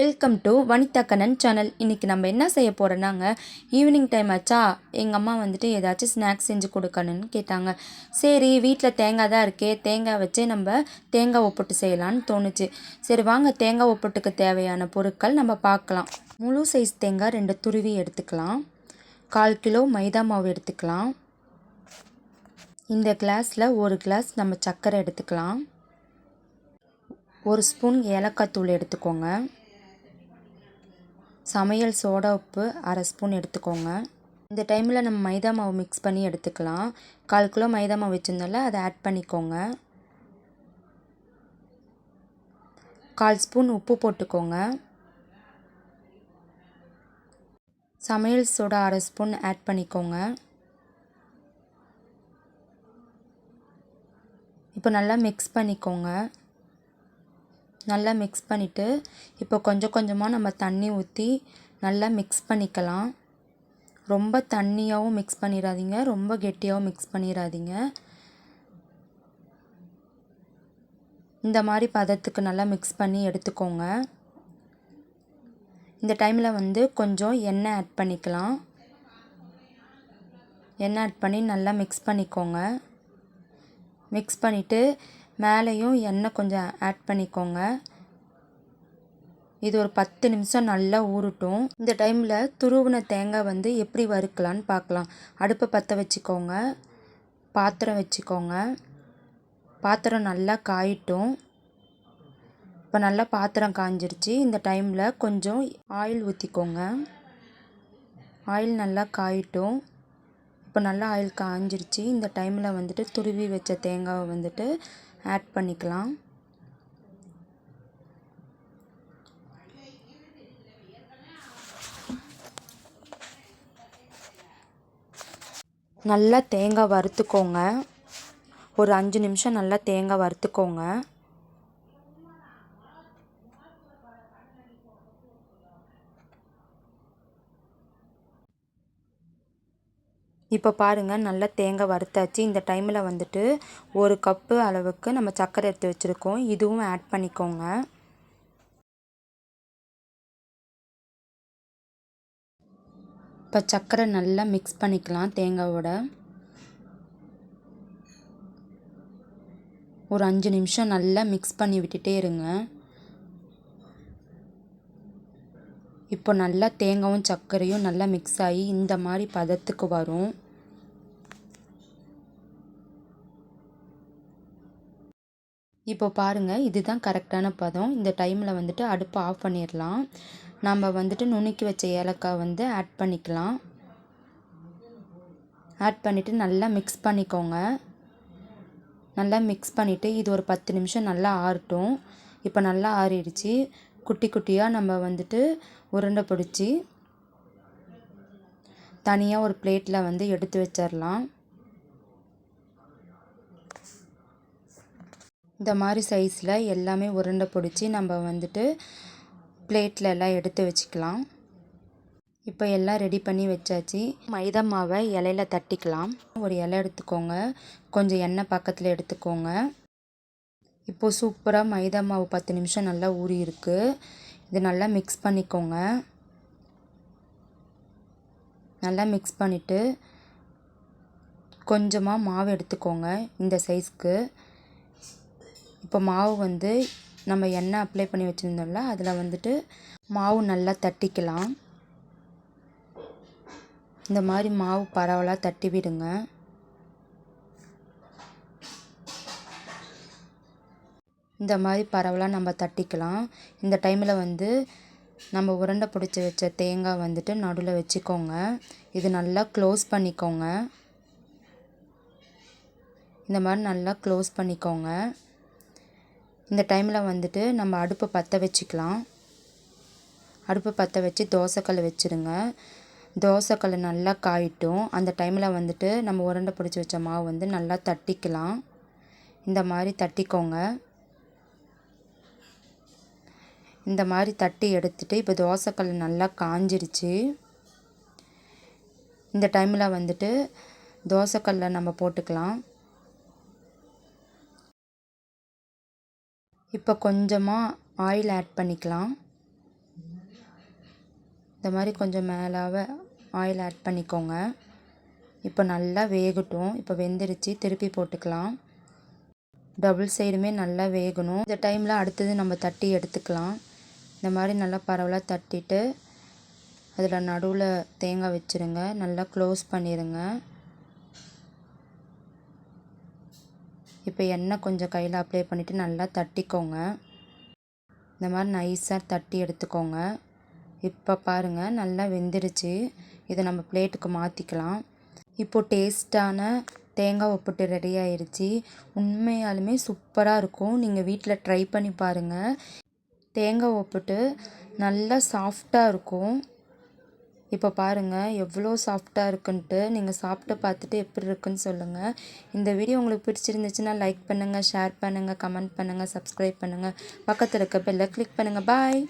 Welcome to Vanitha Kannan channel இன்றைக்கி நம்ம என்ன செய்ய போகிறோன்னாங்க ஈவினிங் டைம் ஆச்சா? எங்கள் அம்மா வந்துட்டு ஏதாச்சும் ஸ்நாக்ஸ் செஞ்சு கொடுக்கணும்னு கேட்டாங்க. சரி வீட்டில் தேங்காய் தான் இருக்கே. தேங்காய் வச்சே நம்ம தேங்காய் ஒப்பட்டு செய்யலான்னு தோணுச்சு. சரி வாங்க. தேங்காய் ஒப்பட்டுக்கு தேவையான பொருட்கள் நம்ம பார்க்கலாம். முழு சைஸ் தேங்காய் ரெண்டு துருவி எடுத்துக்கலாம். கால் கிலோ மைதா மாவு எடுத்துக்கலாம். இந்த கிளாஸில் ஒரு கிளாஸ் நம்ம சர்க்கரை எடுத்துக்கலாம். ஒரு ஸ்பூன் ஏலக்காய் தூள் எடுத்துக்கோங்க. சமையல் சோடா உப்பு அரை ஸ்பூன் எடுத்துக்கோங்க. இந்த டைமில் நம்ம மைதா மாவு மிக்ஸ் பண்ணி எடுத்துக்கலாம். கால் கிலோ மைதா மாவு வச்சுருந்தால அதை ஆட் பண்ணிக்கோங்க. கால் ஸ்பூன் உப்பு போட்டுக்கோங்க. சமையல் சோடா அரை ஸ்பூன் ஆட் பண்ணிக்கோங்க. இப்போ நல்லா மிக்ஸ் பண்ணிக்கோங்க. நல்லா மிக்ஸ் பண்ணிவிட்டு இப்போ கொஞ்சம் கொஞ்சமாக நம்ம தண்ணி ஊற்றி நல்லா மிக்ஸ் பண்ணிக்கலாம். ரொம்ப தண்ணியாகவும் மிக்ஸ் பண்ணிடாதீங்க. ரொம்ப கெட்டியாகவும் மிக்ஸ் பண்ணிடாதீங்க. இந்த மாதிரி பதத்துக்கு நல்லா மிக்ஸ் பண்ணி எடுத்துக்கோங்க. இந்த டைமில் வந்து கொஞ்சம் எண்ணெய் ஆட் பண்ணிக்கலாம். எண்ணெய் ஆட் பண்ணி நல்லா மிக்ஸ் பண்ணிக்கோங்க. மிக்ஸ் பண்ணிவிட்டு மேலேயும் எண்ணெய் கொஞ்சம் ஆட் பண்ணிக்கோங்க. இது ஒரு பத்து நிமிஷம் நல்லா ஊறட்டும். இந்த டைமில் துருவின தேங்காய் வந்து எப்படி வறுக்கலான்னு பார்க்கலாம். அடுப்பை பற்ற வச்சுக்கோங்க. பாத்திரம் வச்சுக்கோங்க. பாத்திரம் நல்லா காயிட்டும். இப்போ நல்லா பாத்திரம் காஞ்சிருச்சு. இந்த டைமில் கொஞ்சம் ஆயில் ஊற்றிக்கோங்க ஆயில் நல்லா காயிட்டும். இப்போ நல்லா ஆயில் காஞ்சிருச்சு. இந்த டைமில் வந்துட்டு துருவி வச்ச தேங்காவை வந்துட்டு ஆட் பண்ணிக்கலாம். நல்லா தேங்காய் வறுத்துக்கோங்க. ஒரு அஞ்சு நிமிஷம் நல்லா தேங்காய் வறுத்துக்கோங்க. இப்போ பாருங்கள் நல்லா தேங்காய் வறுத்தாச்சு. இந்த டைமில் வந்துட்டு ஒரு கப்பு அளவுக்கு நம்ம சர்க்கரை எடுத்து வச்சுருக்கோம். இதுவும் ஆட் பண்ணிக்கோங்க. இப்போ சர்க்கரை நல்லா மிக்ஸ் பண்ணிக்கலாம் தேங்காவோட. ஒரு அஞ்சு நிமிஷம் நல்லா மிக்ஸ் பண்ணி விட்டுட்டே இருங்க. இப்போ நல்லா தேங்காயும் சர்க்கரையும் நல்லா மிக்ஸ் ஆகி இந்த மாதிரி பதத்துக்கு வரும். இப்போ பாருங்கள் இதுதான் கரெக்டான பதம். இந்த டைமில் வந்துட்டு அடுப்பை ஆஃப் பண்ணிடலாம் நம்ம வந்துட்டு நுணுக்கி வச்ச ஏலக்காய் வந்து ஆட் பண்ணிக்கலாம். ஆட் பண்ணிவிட்டு நல்லா மிக்ஸ் பண்ணிக்கோங்க. நல்லா மிக்ஸ் பண்ணிவிட்டு இது ஒரு பத்து நிமிஷம் நல்லா ஆறட்டும். இப்போ நல்லா ஆறிடுச்சு. குட்டி குட்டியாக நம்ம வந்துட்டு உருண்டை பிடிச்சி தனியாக ஒரு பிளேட்டில் வந்து எடுத்து வச்சிடலாம் இந்த மாதிரி சைஸில் எல்லாமே உருண்டை பிடிச்சி நம்ம வந்துட்டு பிளேட்டில் எல்லாம் எடுத்து வச்சுக்கலாம். இப்போ எல்லாம் ரெடி பண்ணி வச்சாச்சு. மைதா மாவை இலையில தட்டிக்கலாம். ஒரு இலை எடுத்துக்கோங்க. கொஞ்சம் எண்ணெய் பக்கத்தில் எடுத்துக்கோங்க. இப்போது சூப்பராக மைதா மாவு பத்து நிமிஷம் நல்லா ஊறி இருக்குது இது நல்லா மிக்ஸ் பண்ணிக்கோங்க. நல்லா மிக்ஸ் பண்ணிவிட்டு கொஞ்சமாக மாவு எடுத்துக்கோங்க இந்த சைஸ்க்கு இப்போ மாவு வந்து நம்ம எண்ணெய் அப்ளை பண்ணி வச்சுருந்தோம்ல அதில் வந்துட்டு மாவு நல்லா தட்டிக்கலாம். இந்த மாதிரி மாவு பரவலாக தட்டி விடுங்க. இந்த மாதிரி பரவலாக நம்ம தட்டிக்கலாம். இந்த டைமில் வந்து நம்ம உருண்டை பிடிச்சி வச்ச தேங்காய் வந்துட்டு நடுவில் வச்சுக்கோங்க. இது நல்லா க்ளோஸ் பண்ணிக்கோங்க. இந்த மாதிரி நல்லா க்ளோஸ் பண்ணிக்கோங்க. இந்த டைமில் வந்துட்டு நம்ம அடுப்பை பற்ற வச்சுக்கலாம். அடுப்பு பற்ற வச்சு தோசைக்கல் வச்சுருங்க. தோசைக்கல் நல்லா காயிட்டும். அந்த டைமில் வந்துட்டு நம்ம உருண்டை பிடிச்சி வச்ச மாவு வந்து நல்லா தட்டிக்கலாம். இந்த மாதிரி தட்டிக்கோங்க. இந்த மாதிரி தட்டி எடுத்துகிட்டு இப்போ தோசைக்கல் நல்லா காஞ்சிருச்சு. இந்த டைமில் வந்துட்டு தோசைக்கல்லை நம்ம போட்டுக்கலாம். இப்போ கொஞ்சமாக ஆயில் ஆட் பண்ணிக்கலாம். இந்த மாதிரி கொஞ்சம் மேலாக ஆயில் ஆட் பண்ணிக்கோங்க. இப்போ நல்லா வேகட்டும். இப்போ வெந்துருச்சு திருப்பி போட்டுக்கலாம். டபுள் சைடுமே நல்லா வேகணும். இந்த டைமில் அடுத்தது நம்ம தட்டி எடுத்துக்கலாம். இந்த மாதிரி நல்லா பரவலாக தட்டிட்டு அதில் நடுவில் தேங்காய் வச்சுருங்க. நல்லா க்ளோஸ் பண்ணிடுங்க இப்போ எண்ணெய் கொஞ்சம் கையில் அப்ளை பண்ணிவிட்டு நல்லா தட்டிக்கோங்க. இந்த மாதிரி நைஸாக தட்டி எடுத்துக்கோங்க. இப்போ பாருங்கள் நல்லா வெந்துருச்சு. இதை நம்ம பிளேட்டுக்கு மாற்றிக்கலாம் இப்போது டேஸ்ட்டான தேங்காய் உப்புட்டு ரெடி ஆயிடுச்சு உண்மையாலுமே சூப்பராக இருக்கும். நீங்கள் வீட்டில் ட்ரை பண்ணி பாருங்கள் தேங்காய் ஒப்புட்டு நல்லா சாஃப்டாக இருக்கும். இப்போ பாருங்கள் எவ்வளோ சாஃப்டாக இருக்குன்ட்டு. நீங்கள் சாப்பிட்டு பார்த்துட்டு எப்படி இருக்குன்னு சொல்லுங்கள் இந்த வீடியோ உங்களுக்கு பிடிச்சிருந்துச்சுன்னா லைக் பண்ணுங்கள் ஷேர் பண்ணுங்கள் கமெண்ட் பண்ணுங்கள் சப்ஸ்கிரைப் பண்ணுங்கள் பக்கத்தில் இருக்க பெல்லை கிளிக் பண்ணுங்கள் பாய்